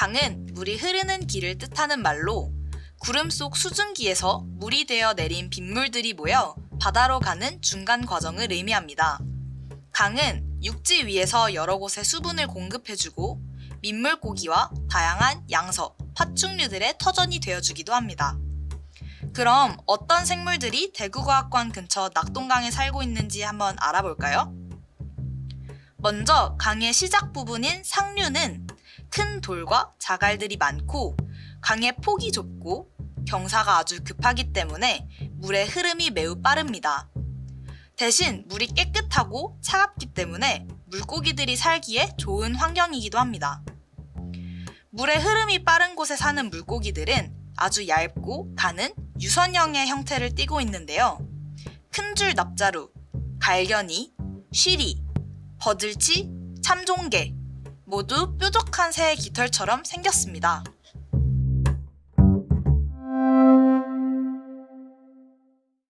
강은 물이 흐르는 길을 뜻하는 말로 구름 속 수증기에서 물이 되어 내린 빗물들이 모여 바다로 가는 중간 과정을 의미합니다. 강은 육지 위에서 여러 곳에 수분을 공급해주고 민물고기와 다양한 양서, 파충류들의 터전이 되어주기도 합니다. 그럼 어떤 생물들이 대구과학관 근처 낙동강에 살고 있는지 한번 알아볼까요? 먼저 강의 시작 부분인 상류는 큰 돌과 자갈들이 많고 강의 폭이 좁고 경사가 아주 급하기 때문에 물의 흐름이 매우 빠릅니다. 대신 물이 깨끗하고 차갑기 때문에 물고기들이 살기에 좋은 환경이기도 합니다. 물의 흐름이 빠른 곳에 사는 물고기들은 아주 얇고 가는 유선형의 형태를 띠고 있는데요. 큰 줄 납자루, 갈견이, 쉬리, 버들치, 참종개 모두 뾰족한 새의 깃털처럼 생겼습니다.